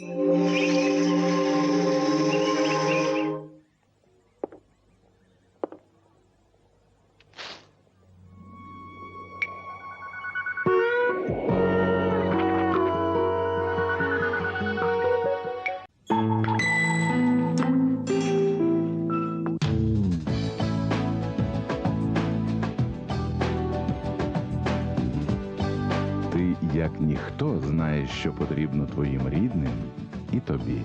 Ти, як знає, що потрібно твоїм рідним і тобі.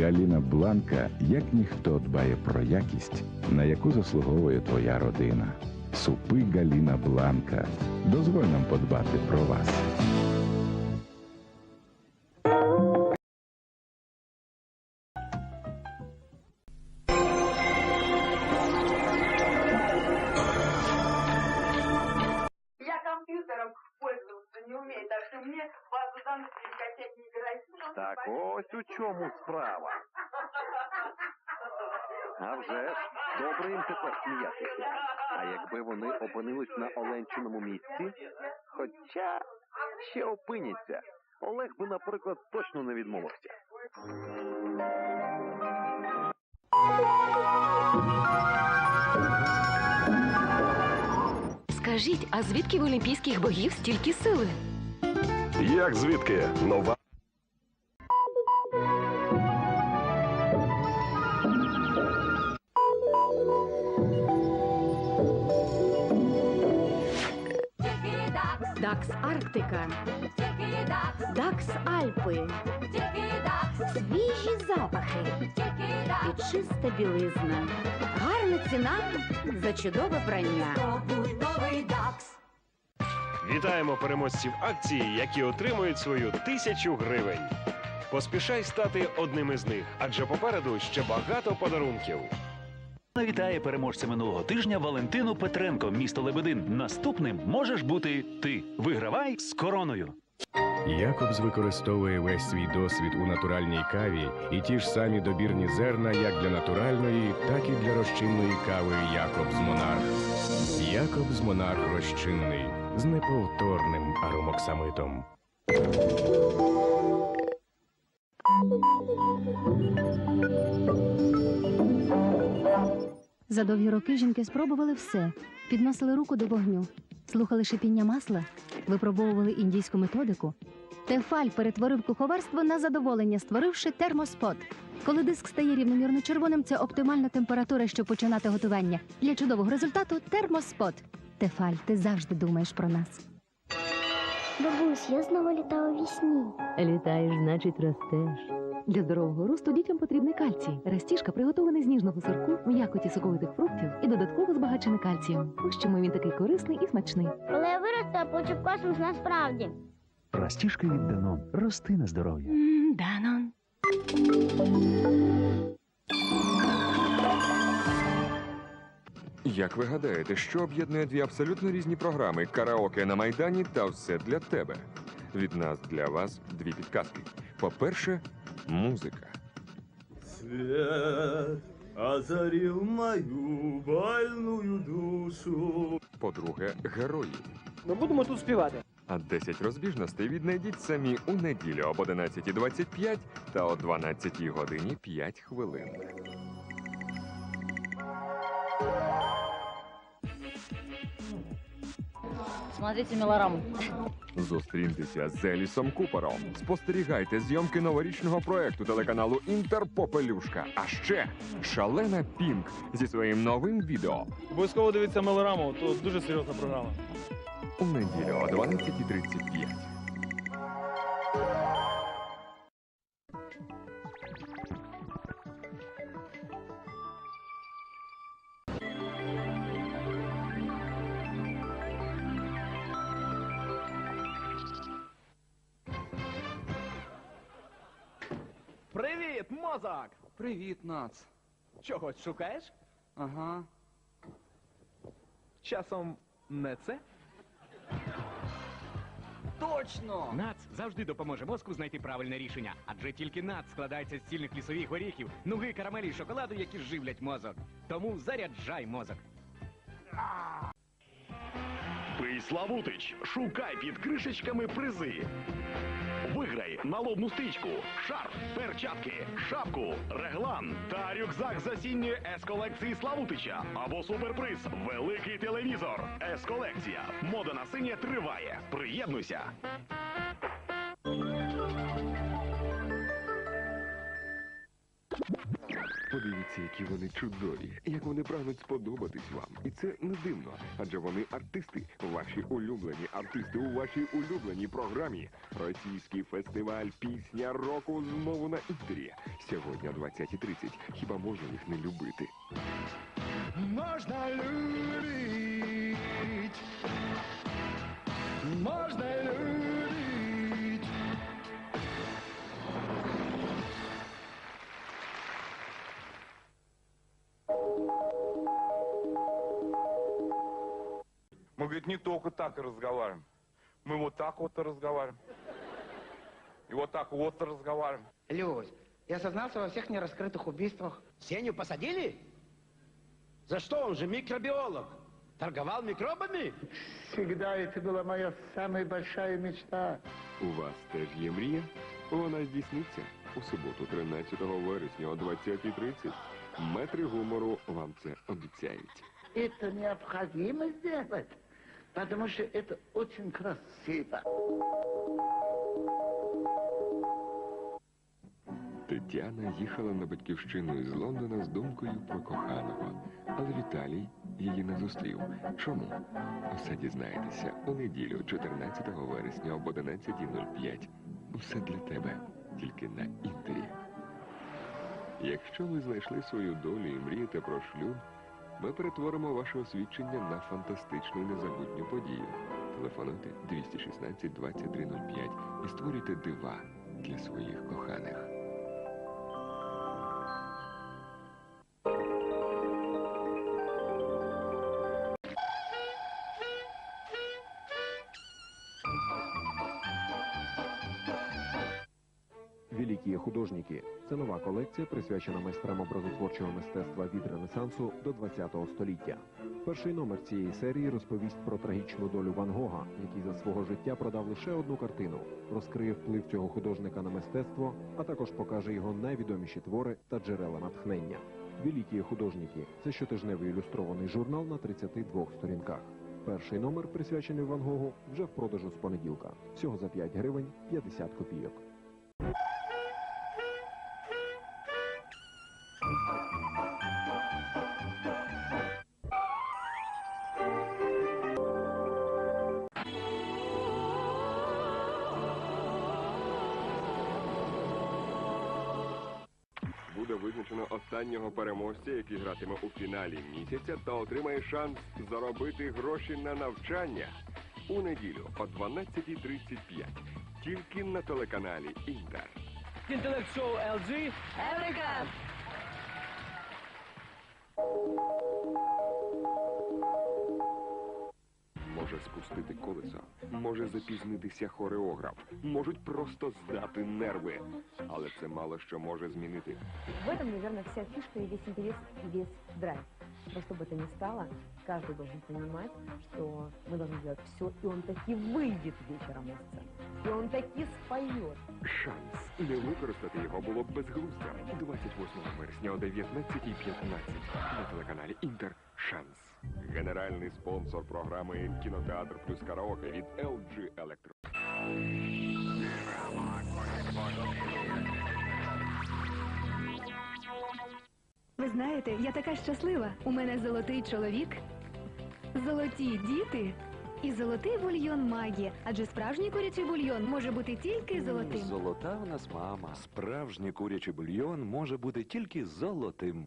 Галіна Бланка, як ніхто, дбає про якість, на яку заслуговує твоя родина. Супи Галіна Бланка. Дозволь нам подбати про вас. У чому справа. А вже ж, добре їм тепер сміятися. А якби вони опинились на Оленчиному місці, хоча ще опиняться, Олег би, наприклад, точно не відмовився. Скажіть, а звідки в олімпійських богів стільки сили? Як звідки? Нова. Дакс Арктика. Дакс Альпи. Свіжі запахи. І чиста білизна. Гарна ціна за чудове прання. Вітаємо переможців акції, які отримують свою тисячу гривень. Поспішай стати одним із них, адже попереду ще багато подарунків. Вітає переможця минулого тижня Валентину Петренко, місто Лебедин. Наступним можеш бути ти. Вигравай з короною. Якобс використовує весь свій досвід у натуральній каві і ті ж самі добірні зерна як для натуральної, так і для розчинної кави Якобс Монарх. Якобс Монарх розчинний з неповторним аромоксамитом. За довгі роки жінки спробували все: підносили руку до вогню, слухали шипіння масла, випробовували індійську методику. Тефаль перетворив куховарство на задоволення, створивши термоспот. Коли диск стає рівномірно червоним, це оптимальна температура, щоб починати готування. Для чудового результату термоспот. Тефаль, ти завжди думаєш про нас. Бабусь, я знову літаю у вісні. Літаєш, значить, ростеш. Для здорового росту дітям потрібний кальцій. Растіжка приготований з ніжного сирку, м'якоті соковитих фруктів і додатково збагачений кальцієм. Ось чому він такий корисний і смачний. Коли я виросту, я получу космос насправді. Растіжка від Данон. Рости на здоров'я. Данон. Як ви гадаєте, що об'єднує дві абсолютно різні програми караоке на майдані та все для тебе? Від нас для вас дві підказки. По-перше, музика. Свет озарил мою больную душу. По-друге, герої. Ми будемо тут співати. А 10 розбіжностей віднайдіть самі у неділю об 11.25 та о 12 годині 5 хвилин. Смотрите мелораму. Зустріньтеся з Елісом Купером. Спостерігайте зйомки новорічного проекту телеканалу Інтерпопелюшка. А ще шалена Пінк зі своїм новим відео Обов'язково дивіться мелораму, то дуже серйозна програма. у неділю о 12.35. Привіт, мозок! Привіт, Нац. Чогось шукаєш? Ага. Часом не це? Точно! НАЦ завжди допоможе мозку знайти правильне рішення, адже тільки НАЦ складається з цільних лісових горіхів, нуги, карамелі і шоколаду, які живлять мозок. Тому заряджай мозок. Пий Славутич, шукай під кришечками призи. Виграй налобну стрічку, шарф, перчатки, шапку, реглан та рюкзак з осінньої С-колекції Славутича або суперприз Великий телевізор. С-колекція. Мода на синє триває. Приєднуйся. Подивіться, які вони чудові, як вони прагнуть сподобатись вам. І це не дивно, адже вони артисти, ваші улюблені артисти у вашій улюбленій програмі. Російський фестиваль пісня року знову на інтері. Сьогодні о 20.30. Хіба можна їх не любити? Можна любить, говорит, не только так и разговариваем. Мы вот так вот и разговариваем. И вот так вот и разговариваем. Люсь, я сознался во всех нераскрытых убийствах. Сеню посадили? За что? Он же микробиолог. Торговал микробами? Всегда это была моя самая большая мечта. У вас теж є мрія? Вона здійсниться у суботу, 13 вересня о 20.30. Метри гумору вам це обіцяють. Это необходимо сделать, Потому что это очень красиво. Тетяна їхала на батьківщину із Лондона з думкою про коханого, але Віталій її не зустрів. Чому? Усе дізнаєтеся у неділю, 14 вересня об 11.05. Усе для тебе, тільки на інтері. Якщо ви знайшли свою долю і мрієте про шлюб, ми перетворимо ваше освідчення на фантастичну незабутню подію. Телефонуйте 216 2305 і створюйте дива для своїх коханих. Великі художники це нова колекція, присвячена майстрам образотворчого мистецтва від Ренесансу до ХХ століття. Перший номер цієї серії розповість про трагічну долю Ван Гога, який за свого життя продав лише одну картину, розкриє вплив цього художника на мистецтво, а також покаже його найвідоміші твори та джерела натхнення. Великі художники це щотижневий ілюстрований журнал на 32 сторінках. Перший номер, присвячений Ван Гогу, вже в продажу з понеділка. Всього за 5 гривень 50 копійок. Буде визначено останнього переможця, який гратиме у фіналі місяця та отримає шанс заробити гроші на навчання у неділю о 12.35. Тільки на телеканалі Інтер. Інтелект шоу LG. Еврика! Може спустити колесо, може запізнитися хореограф, можуть просто здати нерви. Але це мало що може змінити. В этом, наверное, вся фишка и весь интерес, и весь драйв. Но что бы то ни стало, каждый должен понимать, что мы должны делать все, и он таки выйдет вечером на сцену. И он таки споет. Шанс не використати його було б безглуздям. 28 вересня о 19.15 на телеканалі Інтер Шанс. Генеральний спонсор програми Кінотеатр плюс караоке від LG Electro. Ви знаєте, я така щаслива. У мене золотий чоловік, золоті діти і золотий бульйон магія. Адже справжній курячий бульйон може бути тільки золотим. Золота у нас мама. Справжній курячий бульйон може бути тільки золотим.